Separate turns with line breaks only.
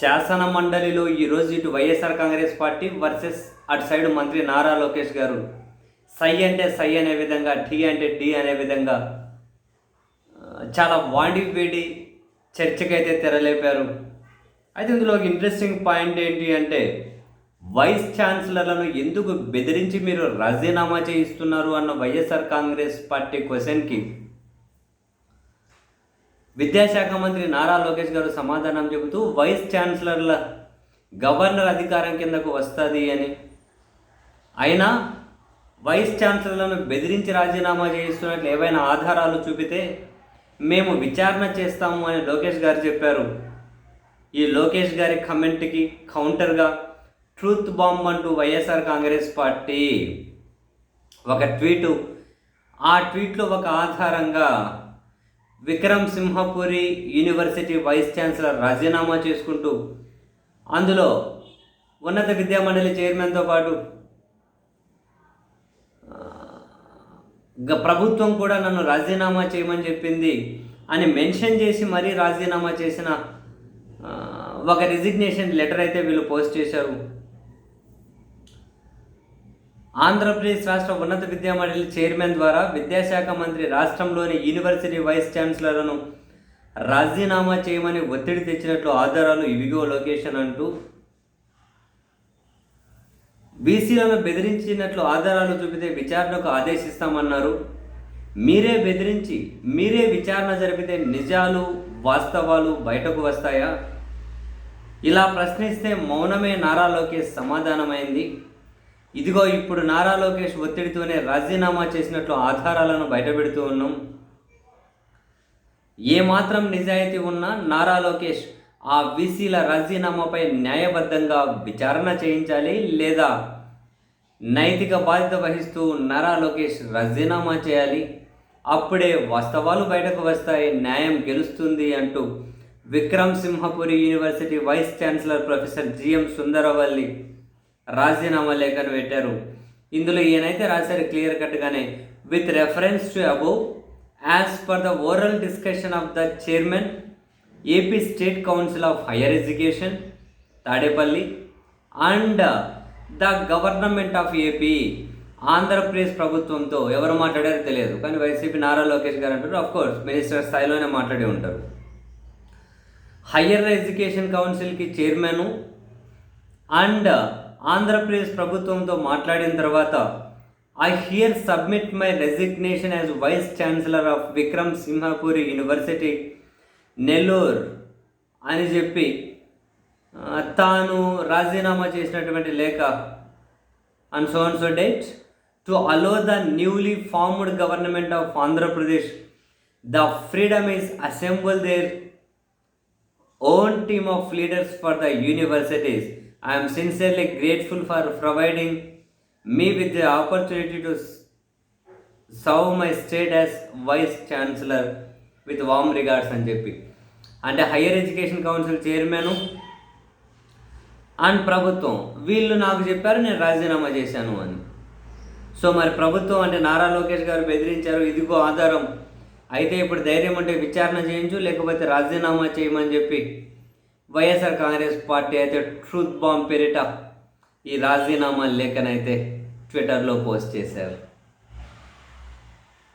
శాసన మండలిలో ఈరోజు ఇటు వైఎస్ఆర్ కాంగ్రెస్ పార్టీ వర్సెస్ అటు సైడ్ మంత్రి నారా లోకేష్ గారు. సై అంటే సై అనే విధంగా టీ అంటే డి అనే విధంగా చాలా వాడి వేడి చర్చకైతే తెరలేపారు. అయితే ఇందులో ఒక ఇంట్రెస్టింగ్ పాయింట్ ఏంటి అంటే వైస్ ఛాన్సలర్లను ఎందుకు బెదిరించి మీరు రాజీనామా చేయిస్తున్నారు అన్న వైఎస్ఆర్ కాంగ్రెస్ పార్టీ క్వశ్చన్కి విద్యాశాఖ మంత్రి నారా లోకేష్ గారు సమాధానం చెబుతూ వైస్ ఛాన్సలర్ల గవర్నర్ అధికారం కిందకు వస్తుంది అని. అయినా వైస్ ఛాన్సలర్లను బెదిరించి రాజీనామా చేయిస్తున్నట్లు ఏవైనా ఆధారాలు చూపితే మేము విచారణ చేస్తాము అని లోకేష్ గారు చెప్పారు. ఈ లోకేష్ గారి కమెంట్కి కౌంటర్గా ట్రూత్ బాంబ్ అంటూ వైఎస్ఆర్ కాంగ్రెస్ పార్టీ ఒక ట్వీటు ఆ ట్వీట్లో ఒక ఆధారంగా Vikram Simhapuri university vice chancellor రాజీనామా చేసుకుంటూ అందులో ఉన్నత విద్యా మండలి చైర్మన్తో పాటు గ- ప్రభుత్వం కూడా నన్ను రాజీనామా చేయమని చెప్పింది అని మెన్షన్ చేసి మరీ రాజీనామా చేసిన ఒక రిజిగ్నేషన్ లెటర్ అయితే వీళ్ళు పోస్ట్ చేశారు. ఆంధ్రప్రదేశ్ రాష్ట్ర ఉన్నత విద్యా మండలి చైర్మన్ ద్వారా విద్యాశాఖ మంత్రి రాష్ట్రంలోని యూనివర్సిటీ వైస్ ఛాన్సలర్లను రాజీనామా చేయమని ఒత్తిడి తెచ్చినట్లు ఆధారాలు ఇవిగో లొకేషన్ అంటూ బీసీలను బెదిరించినట్లు ఆధారాలు చూపితే విచారణకు ఆదేశిస్తామన్నారు. మీరే బెదిరించి మీరే విచారణ జరిపితే నిజాలు వాస్తవాలు బయటకు వస్తాయా? ఇలా ప్రశ్నిస్తే మౌనమే నారా లోకేష్ సమాధానమైంది. ఇదిగో ఇప్పుడు నారా లోకేష్ ఒత్తిడితోనే రాజీనామా చేసినట్లు ఆధారాలను బయటపెడుతూ ఉన్నాం. ఏమాత్రం నిజాయితీ ఉన్నా నారా లోకేష్ ఆ బీసీల రాజీనామాపై న్యాయబద్ధంగా విచారణ చేయించాలి లేదా నైతిక బాధ్యత వహిస్తూ నారా లోకేష్ రాజీనామా చేయాలి? అప్పుడే వాస్తవాలు బయటకు వస్తాయి న్యాయం గెలుస్తుంది అంటూ Vikram Simhapuri university vice chancellor professor GM Sundaravalli రాజీనామా లేఖను పెట్టారు. ఇందులో ఈయనైతే రాశారు clear కట్గానే with reference to above as per the oral discussion of the chairman AP state council of higher education Tadepalli and the government of AP Andhra Pradesh ప్రభుత్వంతో ఎవరు మాట్లాడారో తెలియదు. కానీ వైసీపీ నారా లోకేష్ గారు అంటారు కోర్స్ మినిస్టర్ స్థాయిలోనే మాట్లాడి ఉంటారు. హయ్యర్ ఎడ్యుకేషన్ కౌన్సిల్కి చైర్మను అండ్ ఆంధ్రప్రదేశ్ ప్రభుత్వంతో మాట్లాడిన తర్వాత I here submit my resignation as vice chancellor of Vikram Simhapuri university Nellore అని చెప్పి తాను రాజీనామా చేసినటువంటి లేఖ and so and so date to allow the newly formed government of Andhra Pradesh the freedom is assemble their own team of leaders for the universities I'm sincerely grateful for providing me with the opportunity to serve my state as vice chancellor with warm regards అని చెప్పి అంటే higher education council chairman and ప్రభుత్వం. వీళ్ళు నాకు చెప్పారు నేను రాజీనామా చేశాను అని. సో మరి ప్రభుత్వం అంటే నారా లోకేష్ గారు బెదిరించారు ఇదిగో ఆధారం. అయితే ఇప్పుడు ధైర్యం అంటే విచారణ చేయించు లేకపోతే రాజీనామా చేయమని చెప్పి వైఎస్ఆర్ కాంగ్రెస్ పార్టీ అయితే ట్రూత్ బాంబ్ పేరిట ఈ రాజీనామా లేఖనైతే ట్విట్టర్లో పోస్ట్ చేశారు.